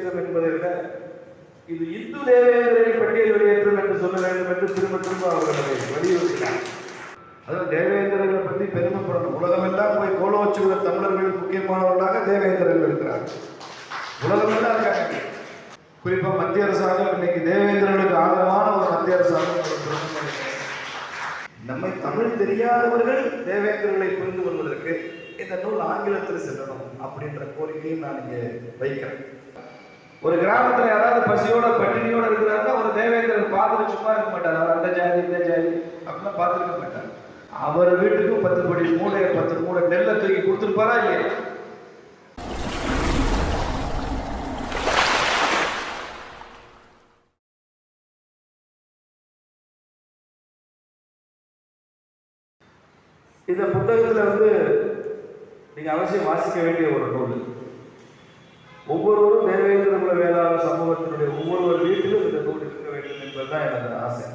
வெளியேற்றம் என்பதை விட இது இந்து தேவேந்திரரை பட்டியல் வெளியேற்றம் என்று சொல்ல வேண்டும் என்று திரும்ப திரும்ப அவர்களை வலியுறுத்தினார். அதாவது தேவேந்திரர்களை பற்றி பெருமைப்படணும். உலகமெல்லாம் போய் கோல வச்சுக்கிற தமிழர்கள் முக்கியமானவர்களாக தேவேந்திரர்கள் இருக்கிறார் உலகமெல்லாம் இருக்காங்க. குறிப்பாக மத்திய அரசாங்கம் இன்னைக்கு தேவேந்திரர்களுக்கு ஆதரவான ஒரு மத்திய அரசாங்கம் நம்மை தமிழ் தெரியாதவர்கள் தேவேந்திரர்களை புரிந்து கொள்வதற்கு இந்த நூல் ஆங்கிலத்தில் செல்லணும் அப்படின்ற கோரிக்கையும் நான் இங்கே வைக்கிறேன். ஒரு கிராமத்துல யாராவது பசியோட பட்டினியோட இருக்கிறாருன்னா ஒரு தேவேந்திரன் பார்த்துட்டு சும்மா இருக்க மாட்டார். அவர் அந்த ஜாதி இந்த ஜாதி அப்படிலாம் பார்த்துருக்க மாட்டார். அவர் வீட்டுக்கும் பத்து படி மூணு பத்து மூணு நெல்லை தூக்கி கொடுத்துருப்பாரா இல்லையா? இந்த புத்தகத்துல வந்து நீங்க அவசியம் வாசிக்க வேண்டிய ஒரு நூல். ஒவ்வொருவரும் தேவேந்திர குல சமூகத்தினுடைய ஒவ்வொருவர் வீட்டிலும் இந்த நூல் இருக்க வேண்டும் என்பதுதான் எனது ஆசை.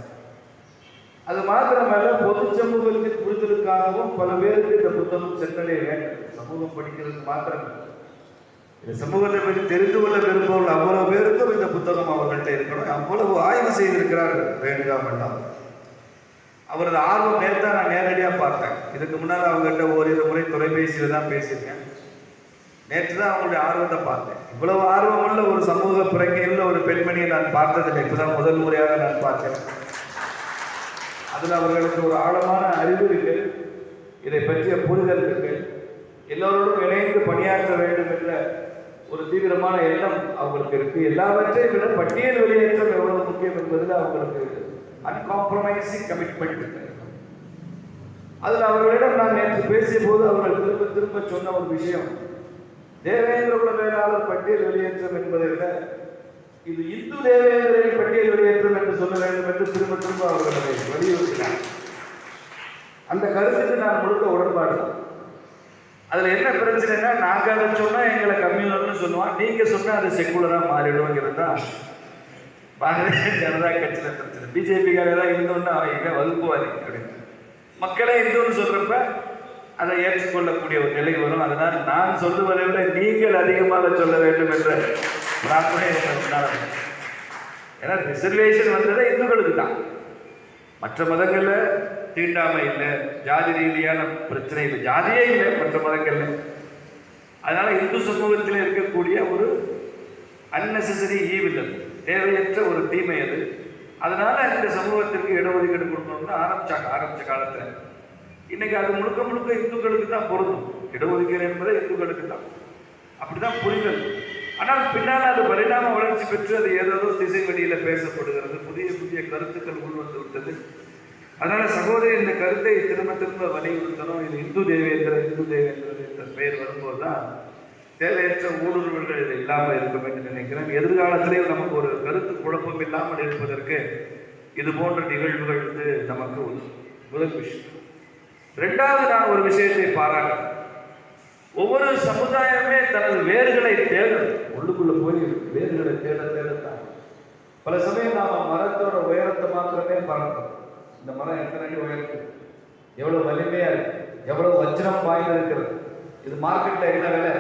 அது மாத்திரமல்ல பொது சமூகத்தின் புரிதலுக்காகவும் பல பேருக்கு இந்த புத்தகம் சென்றடைய வேண்டும். சமூகம் படிக்கிறது மாத்திரம் இந்த சமூகத்தை பற்றி தெரிந்து கொள்ள விரும்புவோர் அவ்வளவு பேருக்கும் இந்த புத்தகம் அவர்கள்ட்ட இருக்கணும். அவ்வளவு ஆய்வு செய்திருக்கிறார்கள் ரேணுகா மண்டாம் அவரது ஆர்வம் நேர்த்தா நான் நேரடியாக பார்த்தேன் இதுக்கு முன்னால் அவங்ககிட்ட ஓரிரு முறை தொலைபேசியில் தான் பேசியிருக்கேன். நேற்று தான் அவங்களுடைய ஆர்வத்தை பார்த்தேன். இவ்வளவு ஆர்வமுள்ள ஒரு சமூக பிரங்கையில் ஒரு பெண்மணியை நான் பார்த்ததில்லை. இப்போதான் முதல் முறையாக நான் பார்த்தேன். அதில் அவர்களுக்கு ஒரு ஆழமான அறிவு இருக்கு இதை பற்றிய புரிதல் இருக்கு எல்லோரோடும் இணைந்து பணியாற்ற வேண்டும் என்ற ஒரு தீவிரமான எண்ணம் அவங்களுக்கு இருக்கு. எல்லாவற்றையும் விட பட்டியல் வெளியேற்றம் எவ்வளவு முக்கியம் என்பதில் அவங்களுக்கு அன்காம்ப்ரமைசிங் கமிட்மெண்ட் இருக்கு. அதில் அவர்களிடம் நான் நேற்று பேசிய போது அவர்கள் திரும்ப திரும்ப சொன்ன ஒரு விஷயம். தேவேந்திர குல வேளாளர் பட்டியல் வெளியேற்றம் என்பதை விட இது இந்து தேவேந்திரரை பட்டியல் வெளியேற்றம் என்று சொல்ல வேண்டும் என்று திரும்ப திரும்ப அவர்களை வலியுறுத்தினார். அந்த கருத்துக்கு நான் முழுக்க உடன்பாடு அதில் என்ன பிரச்சனைனா நாங்கள் அதை சொன்னால் எங்களை கம்யூனல்னு சொல்லுவோம் நீங்கள் சொன்னால் அது செக்குலராக மாறிடுவோங்கிறது தான். பாரதிய ஜனதா கட்சியில் பிரச்சனை. பிஜேபிக்காக தான் இந்துன்னா அவங்க வகுப்புவாதி அப்படின்னு மக்களே இந்துன்னு சொல்கிறப்ப அதை ஏற்றுக்கொள்ளக்கூடிய ஒரு நிலை வரும். அதனால் நான் சொல்லுவதை விட நீங்கள் அதிகமாக சொல்ல வேண்டும் என்ற பிரார்த்தனை ஏன்னா ரிசர்வேஷன் வந்தது இந்துக்களுக்கு தான் மற்ற மதங்களில் தீண்டாமை இல்லை ஜாதி ரீதியான பிரச்சனை இல்லை. ஜாதியே இல்லை மற்ற மதங்கள்ல. அதனால இந்து சமூகத்தில் இருக்கக்கூடிய ஒரு அன்னெசரி ஈவில் அது தேவையற்ற ஒரு தீமை அது. அதனால இந்த சமூகத்திற்கு இடஒதுக்கீடு கொடுக்கணும்னு ஆரம்பிச்சாங்க ஆரம்பித்த காலத்தில். இன்னைக்கு அது முழுக்க முழுக்க இந்துக்களுக்கு தான் பொருந்தும். இடஒதுக்கீடு என்பது இந்துக்களுக்கு தான். அப்படிதான் புரிதல் ஆனால் பின்னால் அது பரிணாம வளர்ச்சி பெற்று அது ஏதோ திசை வெளியில பேசப்படுகிறது. புதிய புதிய கருத்துக்கள் உள்வந்து விட்டது. அதனால சகோதரி இந்த கருத்தை திரும்ப திரும்ப வலியுறுத்தணும். இது இந்து தேவேந்திர இந்து தேவேந்திர என்ற பெயர் வரும்போது தான் தேவையற்ற ஊடுருவல்கள் இது இல்லாமல் இருக்கும் என்று நினைக்கிறேன். எதிர்காலத்திலே நமக்கு ஒரு கருத்து குழப்பம் இல்லாமல் இருப்பதற்கு இது போன்ற நிகழ்வுகள் வந்து நமக்கு உதவும். விஷயம். ரெண்டாவது நான் ஒரு விஷயத்தை பாராட்டுறேன் ஒவ்வொரு சமுதாயமே தனது வேர்களை தேடும் உள்ளுக்குள்ள போய் வேர்களை தேட தேடத்தான் பல சமயம் நாம மரத்தோட உயரத்தை மாத்திரமே பார்க்கணும். இந்த மரம் எத்தனை அடி உயரத்து எவ்வளவு வலிமையா இருக்கு? எவ்வளவு வஜ்ரம் பாய்ந்து இருக்கிறது? இது மார்க்கெட்ல என்ன விலை?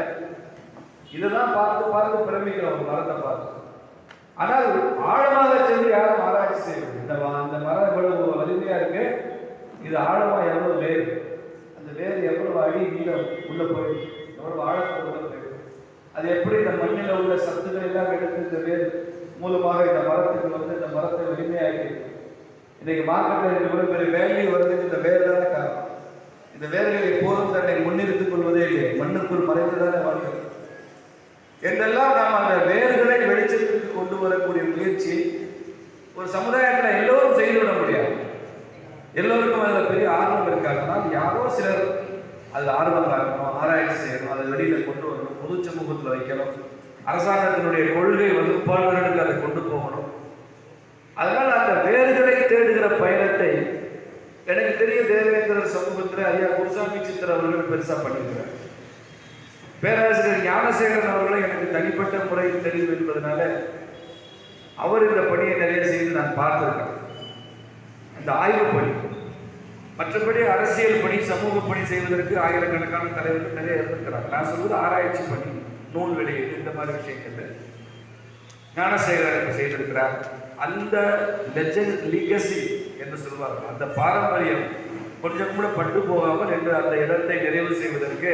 இதெல்லாம் பார்த்து பார்த்து பிரமிக்கிறோம் மரத்தை பார்த்து. ஆனால் ஆழமாக சென்று யாரும் ஆராய்ச்சி செய்யணும் இந்த மரம் எவ்வளவு வலிமையா இருக்கு? இது ஆழமா எவ்வளவு வேர்? அந்த வேர் எவ்வளவு அடி நீளம் உள்ள போய் எவ்வளவு ஆழத்தில் உள்ள போய் அது எப்படி இந்த மண்ணில் உள்ள சத்துக்களை எல்லாம் எடுத்து இந்த வேர் மூலமாக இந்த மரத்துக்கு வந்து இந்த மரத்தை வலிமையாகி இன்னைக்கு மார்க்கெட்டில் இவ்வளவு பெரிய வேல்யூ வருதுக்கு இந்த வேர் தானே காரணம். இந்த வேர்களை போதும் தன்னை முன்னிறுத்துக் கொள்வதே இல்லை. மண்ணுக்குள் மறைந்து தானே வாழ்கிறது என்றெல்லாம் நாம் அந்த வேர்களை வெளிச்சத்துக்கு கொண்டு வரக்கூடிய முயற்சி ஒரு சமுதாயத்தில் எல்லோரும் எல்லோருக்கும் அதில் பெரிய ஆர்வம் இருக்காங்கன்னா யாரோ சிலர் அதில் ஆர்வம் காட்டணும் ஆராய்ச்சி செய்யணும் அதை வெளியில் கொண்டு வரணும் பொது சமூகத்தில் வைக்கணும். அரசாங்கத்தினுடைய கொள்கை வந்து வகுப்பாளர்களுக்கு அதை கொண்டு போகணும். அதனால் அந்த வேர்களை தேடுகிற பயணத்தை எனக்கு தெரிய தேவேந்திரர் சமூகத்தில் ஐயா குருசாமி சித்தர் அவர்கள் பெருசாக பண்ணியிருக்கிறார். பேராசிரியர் ஞானசேகரன் அவர்களை எனக்கு தனிப்பட்ட முறையில் தெரியும் என்பதனால அவர் இந்த பணியை நிறைய செய்து நான் பார்த்திருக்கேன் இந்த ஆய்வு பணி. மற்றபடி அரசியல் பணி சமூக பணி செய்வதற்கு ஆயிரக்கணக்கான தலைவர்கள் நிறைய இருந்திருக்கிறாங்க. நான் சொல்வது ஆராய்ச்சி பணி நூல் வெளியீடு இந்த மாதிரி விஷயங்கள்ல. ஞானசேகரனுக்கு செய்திருக்கிறார். அந்த லெஜண்ட் லிகசி என்று சொல்வார்கள் அந்த பாரம்பரியம் கொஞ்சம் கூட பட்டு போகாமல் என்று அந்த இடத்தை நிறைவு செய்வதற்கு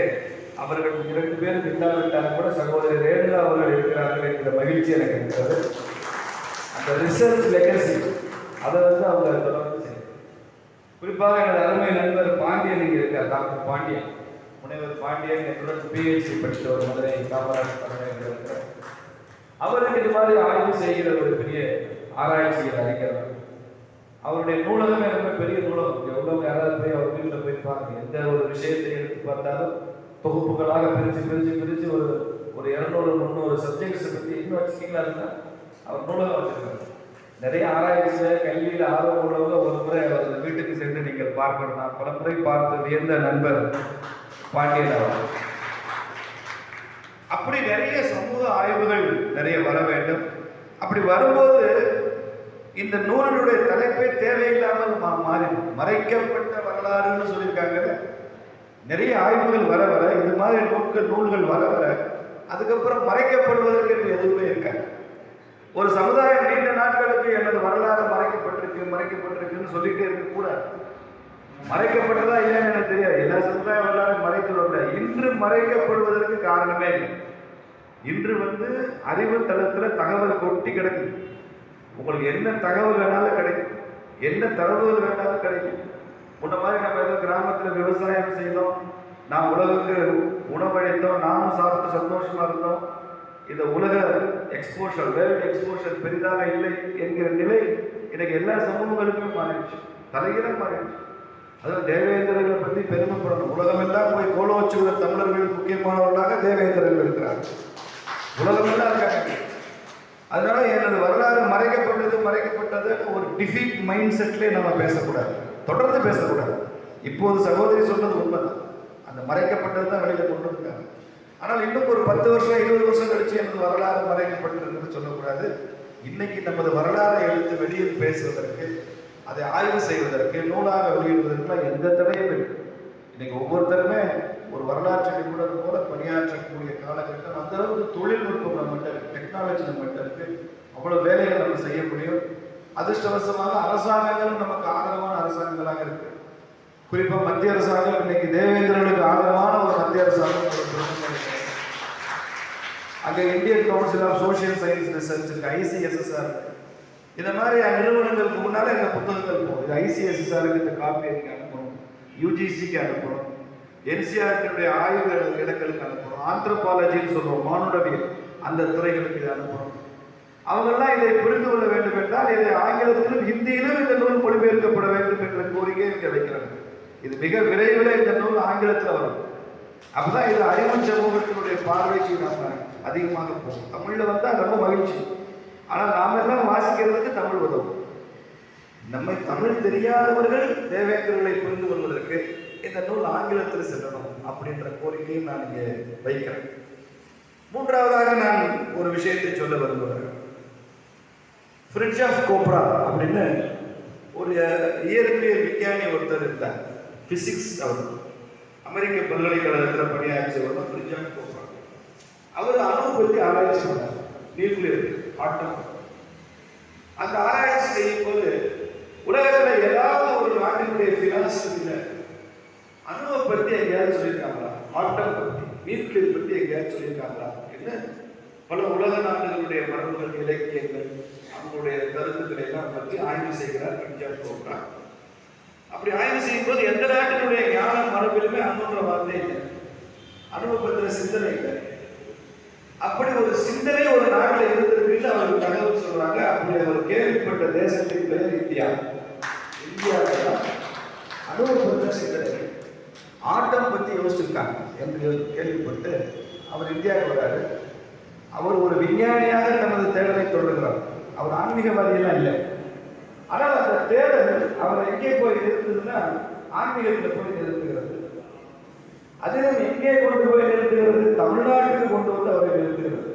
அவர்கள் இரண்டு பேரும் இல்லாவிட்டாலும் கூட சகோதரி ரேணுகா அவர்கள் இருக்கிறார்கள் என்கிற மகிழ்ச்சி எனக்கு இருக்கிறது. அந்த ரிசர்ச் லெகசி அதை வந்து அவங்க குறிப்பாக எனது அருமை நண்பர் பாண்டியன் இங்கே இருக்கார் டாக்டர் பாண்டியன். முனைவர் பாண்டியன் என்னுடன் பிஹெச்டி ஒரு மதுரை காமராஜ் பல்கலைக்கழகத்தில் அவருக்கு இது மாதிரி ஆய்வு செய்கிற ஒரு பெரிய ஆராய்ச்சியில் அறிஞர். அவருடைய நூலகம் ரொம்ப பெரிய நூலகம். எவ்வளவு யாராவது போய் அவர் வீட்டில் போய் பாருங்க. எந்த ஒரு விஷயத்தை எடுத்து பார்த்தாலும் தொகுப்புகளாக பிரித்து பிரித்து பிரித்து ஒரு ஒரு இரநூறு முந்நூறு சப்ஜெக்ட்ஸை பற்றி இன்னும் வச்சுக்கிங்களா இருந்தால் அவர் நூலகம் வச்சுருக்காரு. நிறைய ஆராய்ச்சியில் கல்வியில் ஆர்வம் உள்ளவங்க ஒரு முறை அவர் வீட்டுக்கு சென்று நீங்கள் பார்க்கணும் நான் பல முறை பார்த்து வியந்த நண்பர்? பாண்டியன் அவர் அப்படி நிறைய சமூக ஆய்வுகள் நிறைய வர வேண்டும். அப்படி வரும்போது இந்த நூலினுடைய தலைப்பே தேவையில்லாமல் மா- மாறி மறைக்கப்பட்ட வரலாறுன்னு சொல்லியிருக்காங்க நிறைய ஆய்வுகள் வர வர இது மாதிரி நூல்கள் நூல்கள் வர வர அதுக்கப்புறம் மறைக்கப்படுவதற்கு எதுவுமே இருக்காங்க ஒரு சமுதாயம் நீண்ட நாட்களுக்கு எனது வரலாறு மறைக்கப்பட்டிருக்கு மறைக்கப்பட்டிருக்குன்னு சொல்லிட்டே இருக்கக்கூடாது மறைக்கப்பட்டதா இல்லைன்னு எனக்கு தெரியாது. எல்லா சமுதாய வரலாறும் மறைத்து இன்று மறைக்கப்படுவதற்கு காரணமே இல்லை. இன்று வந்து அறிவு தளத்துல தகவல் கொட்டி கிடக்குது உங்களுக்கு என்ன தகவல் வேணாலும் கிடைக்கும். என்ன தகவல் வேணாலும் கிடைக்கும். முன்ன மாதிரி நம்ம ஏதோ கிராமத்துல விவசாயம் செய்தோம் நான் உலகுக்கு உணவளித்தோம் நாமும் சாப்பிட்டு சந்தோஷமா இருந்தோம். இந்த உலக எக்ஸ்போஷர் வேர்ல்டு எக்ஸ்போஷர் பெரிதாக இல்லை என்கிற நிலை இன்னைக்கு எல்லா சமூகங்களுக்குமே மாறிடுச்சு. தலையிடம் மாறிடுச்சு. அதுவும் தேவேந்திரர்களை பற்றி பெருமைப்படணும். உலகமெல்லாம் போய் கோல வச்சு உள்ள தமிழர்கள் முக்கியமானவர்களாக தேவேந்திரர்கள் இருக்கிறார்கள். உலகமெல்லாம் இருக்காங்க. அதனால எனது வரலாறு மறைக்கப்பட்டது மறைக்கப்பட்டது ஒரு டிஃபீட் மைண்ட் செட்லேயே நம்ம பேசக்கூடாது. தொடர்ந்து பேசக்கூடாது. இப்போது சகோதரி சொன்னது உண்மைதான். அந்த மறைக்கப்பட்டது தான் வெளியில் கொண்டு வந்திருக்காங்க. ஆனால் இன்னும் ஒரு பத்து வருஷம் இருபது வருஷம் கழிச்சு எனது வரலாறு மறைக்கப்பட்டிருக்குன்னு சொல்லக்கூடாது. இன்னைக்கு நமது வரலாறை எழுத்து வெளியில் பேசுவதற்கு அதை ஆய்வு செய்வதற்கு நூலாக வெளியிடுவதற்குலாம் எந்த தடையும் இல்லை. இன்னைக்கு ஒவ்வொருத்தருமே ஒரு வரலாற்று நிபுணர் போல பணியாற்றக்கூடிய காலகட்டம் அந்த அளவுக்கு தொழில்நுட்பம் நம்மகிட்ட இருக்கு டெக்னாலஜி நம்மகிட்ட இருக்கு. அவ்வளவு வேலைகள் நம்ம செய்ய முடியும். அதிர்ஷ்டவசமாக அரசாங்கங்களும் நமக்கு ஆதரவான அரசாங்கங்களாக இருக்கு. குறிப்பா மத்திய அரசாங்கம் இன்னைக்கு தேவேந்திரனுக்கு ஆதரவான ஒரு மத்திய அரசாங்கம் ஒரு அங்க Indian council of social science research இருக்கு ஐசிஎஸ்எஸ்ஆர் இந்த மாதிரி நிறுவனங்களுக்கு முன்னால எங்கள் புத்தகங்கள் போகும். இது ஐசிஎஸ்எஸ்ஆருக்கு இந்த காப்பி அனுப்பணும். யூஜிசிக்கு அனுப்பணும். என்சிஆர்டியுடைய ஆய்வு இடங்களுக்கு அனுப்பணும். ஆந்த்ரோபாலஜின்னு சொல்றோம் மானுடவியல். அந்த துறைகளுக்கு இதை அனுப்பணும். அவங்கெல்லாம் இதை புரிந்து கொள்ள வேண்டும் என்றால் இதை ஆங்கிலத்திலும் ஹிந்தியிலும் இந்த நூல் மொழிபெயர்க்கப்பட வேண்டும் என்ற கோரிக்கை இங்கே வைக்கிறாங்க. இது மிக விரைவில் இந்த நூல் ஆங்கிலத்தில் வரும். அப்பதான் இது அறிவு சமூகத்தினுடைய பார்வைக்கு நாம அதிகமாக போகும். தமிழ்ல வந்தா ரொம்ப மகிழ்ச்சி. ஆனால் நாம எல்லாம் வாசிக்கிறதுக்கு தமிழ் உதவும். நம்மை தமிழ் தெரியாதவர்கள் தேவேந்திரர்களை புரிந்து கொள்வதற்கு இந்த நூல் ஆங்கிலத்தில் செல்லணும் அப்படின்ற கோரிக்கையும் நான் இங்கே வைக்கிறேன். மூன்றாவதாக நான் ஒரு விஷயத்தை சொல்ல விரும்புகிறேன். ஃப்ரிட்ஜ் ஆஃப் கோப்ரா அப்படின்னு ஒரு இயற்பியல் விஞ்ஞானி ஒருத்தர் இருந்தார். பிசிக்ஸ் அவர் அமெரிக்க பல்கலைக்கழகத்தில் பணியாற்றியவர் தான் பிரிஜாக் போகிறார் அவர் அணு பற்றி ஆராய்ச்சி பண்ணார். Nuclear atom. அந்த ஆராய்ச்சி செய்யும் போது உலகத்தில் ஏதாவது ஒரு நாட்டினுடைய பிலாசபியில் அணுவை பற்றி எங்கேயாவது சொல்லியிருக்காங்களா? ஆட்டம் பற்றி நியூக்ளியர் பற்றி எங்கேயாவது சொல்லியிருக்காங்களா? என்ன? பல உலக நாடுகளுடைய மரபுகள் இலக்கியங்கள் அவங்களுடைய கருத்துக்களை எல்லாம் பற்றி ஆய்வு செய்கிறார் பஞ்சாப் போகிறார் அப்படி ஆய்வு செய்யும் போது எந்த நாட்டினுடைய ஞான மரபிலுமே அன்புன்ற வார்த்தை இல்லை. அனுபவப்படுத்துற சிந்தனை இல்லை. அப்படி ஒரு சிந்தனை ஒரு நாட்டில் இருந்திருக்கு அவருக்கு தகவல் சொல்றாங்க. அப்படி அவர் கேள்விப்பட்ட தேசத்தின் பெயர் இந்தியா. இந்தியாவில் தான் அனுபவப்பட்ட சிந்தனை ஆட்டம் பத்தி யோசிச்சிருக்காங்க. என்று கேள்விப்பட்டு அவர் இந்தியாவுக்கு வராரு அவர் ஒரு விஞ்ஞானியாக தனது தேடலை தொடர்கிறார். அவர் ஆன்மீகவாதியெல்லாம் இல்லை. ஆனால் அந்த தேடல் அவர் எங்கே போய் நிறுத்துதுன்னா ஆன்மீகத்தில் போய் நிறுத்துகிறது. அதிலும் எங்கே கொண்டு போய் நிறுத்துகிறது? தமிழ்நாட்டுக்கு கொண்டு வந்து அவரை நிறுத்துகிறது.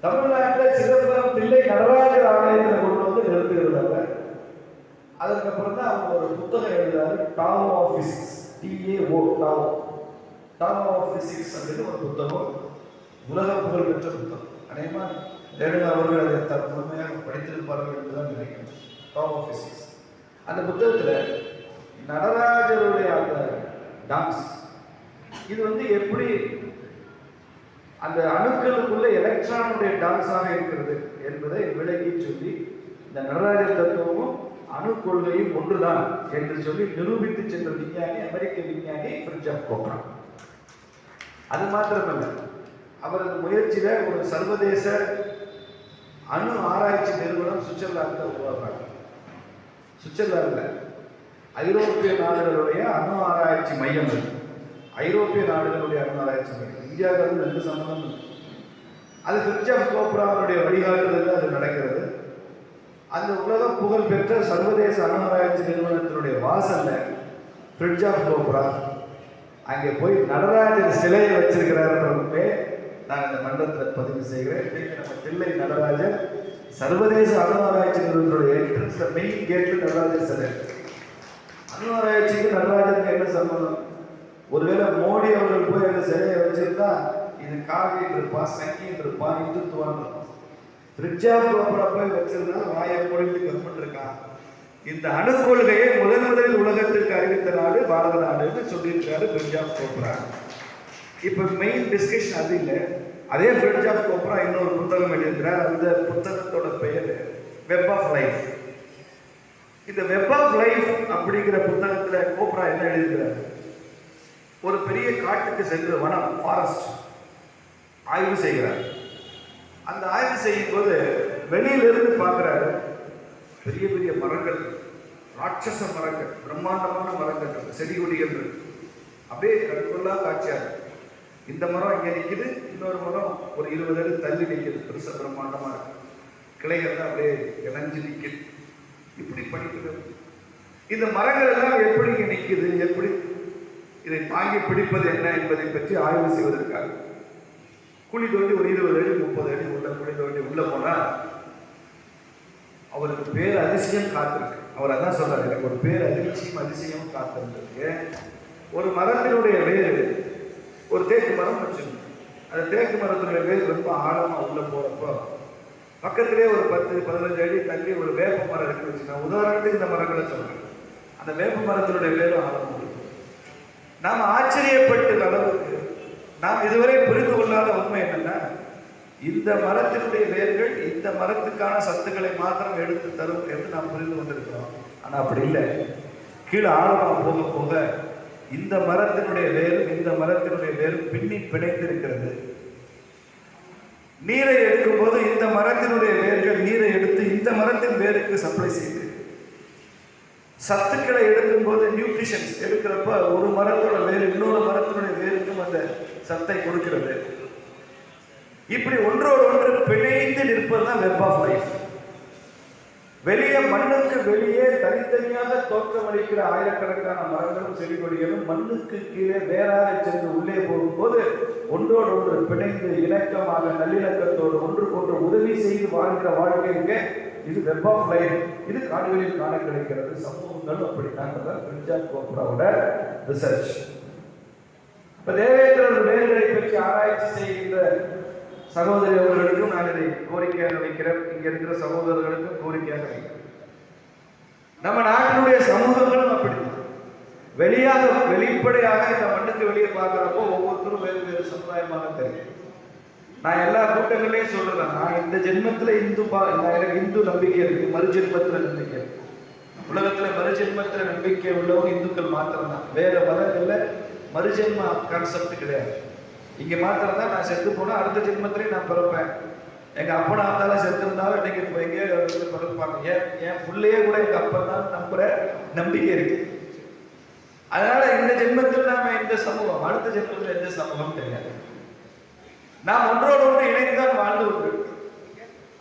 தமிழ்நாட்டில் சிதம்பரம் பிள்ளை நடராஜர் ஆலயத்தில் கொண்டு வந்து நிறுத்துகிறது அவர். அதுக்கப்புறம் தான் அவங்க ஒரு புத்தகம் எழுதுறாரு Tao of physics TAO Tao Tao of physics அப்படின்னு ஒரு புத்தகம். உலக புகழ் பெற்ற புத்தகம். அநேகமா ரேணுகா அவர்கள் அதை த- முழுமையாக படித்திருப்பார்கள் என்றுதான் நினைக்கிறேன். டாப் ஆஃப் பிசிக்ஸ் அந்த புத்தகத்தில் நடராஜருடைய அந்த டான்ஸ் இது வந்து எப்படி அந்த அணுக்களுக்குள்ள எலக்ட்ரானுடைய டான்ஸாக இருக்கிறது என்பதை விளக்கி சொல்லி இந்த நடராஜர் தத்துவமும் அணு கொள்கையும் ஒன்றுதான் என்று சொல்லி நிரூபித்து சென்ற விஞ்ஞானி அமெரிக்க விஞ்ஞானி பிரிட்ஜாப் கோப்ரா. அது மாத்திரமல்ல அவரது முயற்சியில ஒரு சர்வதேச அணு ஆராய்ச்சி நிறுவனம் சுவிட்சர்லாந்து உருவாக்குறாங்க சுவிட்சர்லாந்தில் ஐரோப்பிய நாடுகளுடைய அணு ஆராய்ச்சி மையம் இருக்கு ஐரோப்பிய நாடுகளுடைய அணு ஆராய்ச்சி மையம். இந்தியாவுக்கு வந்து ரெண்டு சம்பந்தம் இருக்கு. அது பிரிட்ஜாப் கோப்ராவுடைய வழிகாட்டுதலில் அது நடக்கிறது. அந்த உலக புகழ் பெற்ற சர்வதேச அணு ஆராய்ச்சி நிறுவனத்தினுடைய வாசல்ல ஆஃப் கோப்ரா. அங்கே போய் நடராஜர் சிலையை வச்சிருக்கிறாருன்றதுமே நான் இந்த மன்றத்தில் பதிவு செய்கிறேன். நம்ம தில்லை நடராஜன் சர்வதேச அணுவராய்ச்சி நிறுவனத்துடைய என்ட்ரன்ஸ்ல மெயின் கேட்ல நடராஜன் சார் அணு நடராஜனுக்கு என்ன சம்பந்தம்? ஒருவேளை மோடி அவர்கள் போய் அந்த சிலையை வச்சிருந்தா இது காவி இருப்பா சங்கி இருப்பா இந்துத்துவான் பிரிட்ஜா போய் வச்சிருந்தா வாயை பொழுது கவர்மெண்ட் இருக்கான் இந்த அணுக்கொள்கையை முதன் முதலில் உலகத்திற்கு அறிவித்த நாடு பாரத நாடுன்னு சொல்லியிருக்காரு பிரிட்ஜா கோபுரா இப்போ மெயின் டிஸ்கஷன் அது இல்லை. அதே பிரிட்ஜ் ஆஃப் கோப்ரா இன்னொரு புத்தகம் எழுதுகிறார் அந்த புத்தகத்தோட பெயர் வெப் ஆஃப் லைஃப் இந்த வெப் ஆஃப் லைஃப் அப்படிங்கிற புத்தகத்தில் கோப்ரா என்ன எழுதுகிறார் ஒரு பெரிய காட்டுக்கு சென்று வனம் ஃபாரஸ்ட் ஆய்வு செய்கிறார். அந்த ஆய்வு செய்யும் போது வெளியிலிருந்து பார்க்குறாரு பெரிய பெரிய மரங்கள் ராட்சச மரங்கள் பிரம்மாண்டமான மரங்கள் செடி கொடிகள் அப்படியே கண்கொள்ளா காட்சியாக இருக்கும் இந்த மரம் இங்கே நிற்கிது இன்னொரு மரம் ஒரு இருபது அடி தள்ளி நிற்கிது பெருசா பிரம்மாண்டமாக இருக்கு. கிளைகள் தான் அப்படியே இணைஞ்சு நிற்கிது இப்படி படிக்கிறது இந்த மரங்கள் எல்லாம் எப்படி நிற்கிது எப்படி? இதை தாங்கி பிடிப்பது என்ன என்பதை பற்றி ஆய்வு செய்வதற்காக. குழி தோண்டி ஒரு இருபது அடி முப்பது அடி உள்ள குழி தோண்டி உள்ள போனால் அவருக்கு பேர் அதிசயம் காத்திருக்கு. அவர் அதான் சொல்றாரு எனக்கு ஒரு பேர் அதிர்ச்சியும் அதிசயமும் காத்திருந்திருக்கு. ஒரு மரத்தினுடைய வேறு ஒரு தேக்கு மரம் வச்சிருந்தோம். அந்த தேக்கு மரத்தினுடைய வேர் ரொம்ப ஆழமாக உள்ள போகிறப்போ பக்கத்திலே ஒரு பத்து பதினஞ்சு அடி தள்ளி ஒரு வேப்ப மரம் இருக்கு வச்சுக்கோங்க. உதாரணத்துக்கு இந்த மரங்களை சொல்கிறேன் அந்த வேப்ப மரத்தினுடைய வேரும் ஆழம் நாம் ஆச்சரியப்பட்ட அளவுக்கு நாம் இதுவரை புரிந்து கொள்ளாத உண்மை என்னென்னா இந்த மரத்தினுடைய வேர்கள் இந்த மரத்துக்கான சத்துக்களை மாத்திரம் எடுத்து தரும் என்று நாம் புரிந்து கொண்டிருக்கிறோம். ஆனால் அப்படி இல்லை. கீழே ஆழமாக போக போக இந்த மரத்தினுடைய வேரும் இந்த மரத்தினுடைய வேரும் பின்னி பிணைந்திருக்கிறது. நீரை எடுக்கும் போது இந்த மரத்தினுடைய வேர்கள் நீரை எடுத்து இந்த மரத்தின் வேருக்கு சப்ளை செய்யுது சத்துக்களை எடுக்கும் போது நியூட்ரிஷன்ஸ் எடுக்கிறப்ப ஒரு மரத்தோட வேறு இன்னொரு மரத்தினுடைய வேருக்கும் அந்த சத்தை கொடுக்கிறது. இப்படி ஒன்றோடு ஒன்று பிணைந்து நிற்பது தான் வெப் ஆஃப் லைஃப் வெளியே மண்ணுக்கு வெளியே தனித்தனியாக தோற்றமளிக்கிற ஆயிரக்கணக்கான மரங்களும் செடி கொடிகளும் மண்ணுக்கு கீழே வேறாக சென்று உள்ளே போகும்போது ஒன்றோடு ஒன்று பிணைந்து இணக்கமாக நல்லிணக்கத்தோடு கொண்டு உதவி செய்து வாழ்கிற வாழ்க்கைக்கு இது வெப் ஆஃப் லைஃப் இது காடுகளில் காண கிடைக்கிறது. சமூகங்கள் அப்படித்தான். பிரிஞ்சாக் கோப்ராவோட ரிசர்ச் இப்ப தேவேந்திரன் மேல்நிலை பற்றி ஆராய்ச்சி செய்கின்ற சகோதரி அவர்களுக்கும் நான் இதை கோரிக்கையாக வைக்கிறேன். இங்க இருக்கிற சகோதரர்களுக்கும் கோரிக்கையாக வைக்கிறேன். நம்ம நாட்டினுடைய சமூகங்களும் அப்படி வெளியாக வெளிப்படையாக இந்த மண்ணுக்கு வெளியே பார்க்குறப்போ ஒவ்வொருத்தரும் வேறு வேறு சமுதாயமாக தெரியும். நான் எல்லா கூட்டங்களையும் சொல்றேன். நான் இந்த ஜென்மத்தில் இந்து பா நான் எனக்கு இந்து நம்பிக்கை இருக்கு. மறுஜென்மத்தில் நம்பிக்கை இருக்கு. மறுஜென்மத்தில் நம்பிக்கை உள்ளவங்க இந்துக்கள் மாத்திரம் தான் வேற மதங்களில் மறுஜென்ம கான்செப்ட் கிடையாது. இங்க மாத்திரம் தான் நான் செத்து போனா அடுத்த ஜென்மத்திலேயே நான் பிறப்பேன். எங்க அப்பனா இருந்தாலும் செத்து இருந்தாலும் இன்னைக்கு இப்ப எங்கேயோ பிறப்பாங்க ஏன் என் புள்ளையே கூட எங்க அப்பா தான் நம்புற நம்பிக்கை இருக்கு. அதனால இந்த ஜென்மத்தில் நாம இந்த சமூகம் அடுத்த ஜென்மத்தில் எந்த சமூகம் தெரியாது. நாம் ஒன்றோடு ஒன்று இணைந்துதான் வாழ்ந்து கொண்டு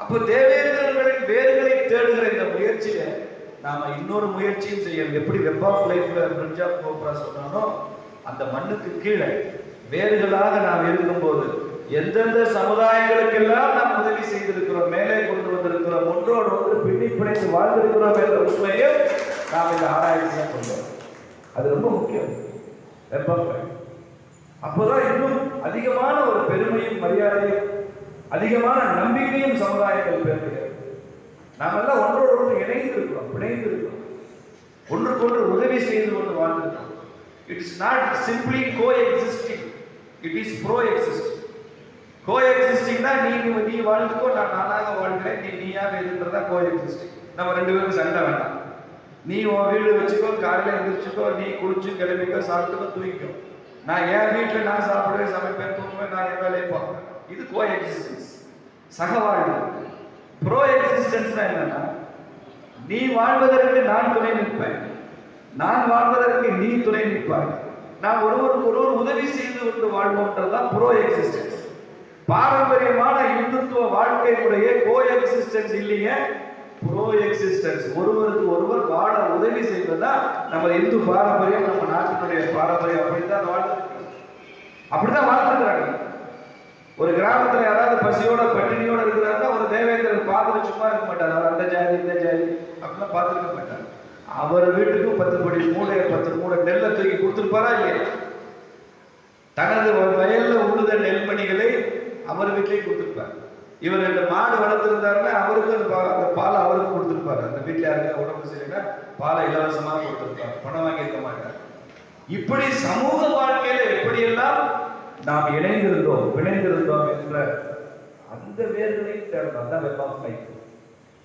அப்போ தேவேந்திரர்களின் வேர்களை தேடுகிற இந்த முயற்சியில நாம இன்னொரு முயற்சியும் செய்யணும். எப்படி வெப் ஆஃப் லைஃப்ல பிரிட்ஜ் ஆஃப் கோப்ரா சொன்னானோ அந்த மண்ணுக்கு கீழே வேர்களாக நாம் இருக்கும்போது எந்தெந்த சமுதாயங்களுக்கெல்லாம் நாம் உதவி செய்திருக்கிறோம் மேலே கொண்டு வந்திருக்கிறோம் ஒன்றோடு ஒன்று பின்னி பிணைந்து வாழ்ந்திருக்கிறோம் என்ற உண்மையும் நாம் இந்த ஆராய்ச்சியை கொண்டோம். அது ரொம்ப முக்கியம். வெப் அப்போதான் இன்னும் அதிகமான ஒரு பெருமையும் மரியாதையும் அதிகமான நம்பிக்கையும் சமுதாயத்தில் பெறுகிறது நாம் எல்லாம் ஒன்றோடு ஒன்று இணைந்திருக்கிறோம் பிணைந்திருக்கிறோம். ஒன்றுக்கொன்று உதவி செய்து கொண்டு வாழ்ந்திருக்கிறோம். It's not simply coexisting it is pro existing co எக்ஸிஸ்டிங்னா நீ நீ வாழ்ந்துக்கோ நான் நானாக வாழ்கிறேன். நீ நீயாக இருக்கிறதா கோ எக்ஸிஸ்டிங் நம்ம ரெண்டு பேரும் சண்டை வேண்டாம். நீ உன் வீடு வச்சுக்கோ காலையில் எந்திரிச்சுக்கோ நீ குளிச்சு கிளம்பிக்கோ சாப்பிட்டுக்கோ தூங்கிக்கோ. நான் என் வீட்டில் நான் சாப்பிடுவேன் சமைப்பேன் தூங்குவேன் நான் என் வேலையை பார்ப்பேன். இது கோ எக்ஸிஸ்டன்ஸ் சகவாழ்வு ப்ரோ எக்ஸிஸ்டன்ஸ்னா என்னன்னா நீ வாழ்வதற்கு நான் துணை நிற்பேன். நான் வாழ்வதற்கு நீ துணை நிற்பாய். நாம் ஒருவருக்கு ஒருவர் உதவி செய்து கொண்டு வாழ்வோன்றதுதான் ப்ரோ எக்ஸிஸ்டன்ஸ் பாரம்பரியமான இந்துத்துவ வாழ்க்கையினுடைய கோ எக்ஸிஸ்டன்ஸ் இல்லைங்க ப்ரோ எக்ஸிஸ்டன்ஸ் ஒருவருக்கு ஒருவர் வாழ உதவி செய்வதுதான் நம்ம இந்து பாரம்பரியம் நம்ம நாட்டினுடைய பாரம்பரியம். அப்படித்தான் வாழ்ந்து அப்படிதான் வாழ்ந்துருக்கிறாங்க. ஒரு கிராமத்துல யாராவது பசியோட பட்டினியோட இருக்கிறாருன்னா ஒரு தேவேந்திரன் பார்த்துட்டு சும்மா இருக்க மாட்டார். அவர் அந்த ஜாதி இந்த ஜாதி அப்படிலாம் பார்த்துருக்க மாட்டார். அவர் வீட்டுக்கும் பத்து படி மூளை பத்து மூளை நெல்லை தூக்கி கொடுத்துருப்பாரா இல்லையா? தனது வயல்ல உழுத நெல்மணிகளை அவர் வீட்டிலேயே கொடுத்துருப்பார். இவர் ரெண்டு மாடு வளர்த்துருந்தாருன்னா அவருக்கு அந்த பா- அந்த பாலை அவருக்கு கொடுத்துருப்பாரு. அந்த வீட்டில் யாருக்கா உடம்பு சரியில்லைன்னா பாலை இலவசமாக கொடுத்துருப்பார். பணம் வாங்கியிருக்க மாட்டார். இப்படி சமூக வாழ்க்கையில எப்படியெல்லாம் நாம் இணைந்திருந்தோம் பிணைந்திருந்தோம் என்ற அந்த வேர்களையும் தேடணும் அதான் வெப்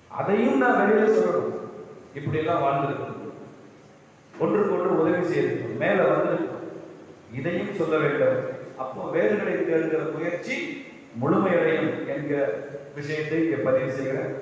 அதையும் நான் வெளியில சொல்லணும். இப்படி எல்லாம் வாழ்ந்திருக்கணும். ஒன்றுக்கு ஒன்று உதவி செய்திருக்கணும் மேல வந்திருக்கணும். இதையும் சொல்ல வேண்டும். அப்போ வேர்களை தேடுகிற முயற்சி முழுமையடையும் என்கிற விஷயத்தை இங்கே பதிவு செய்கிறேன்.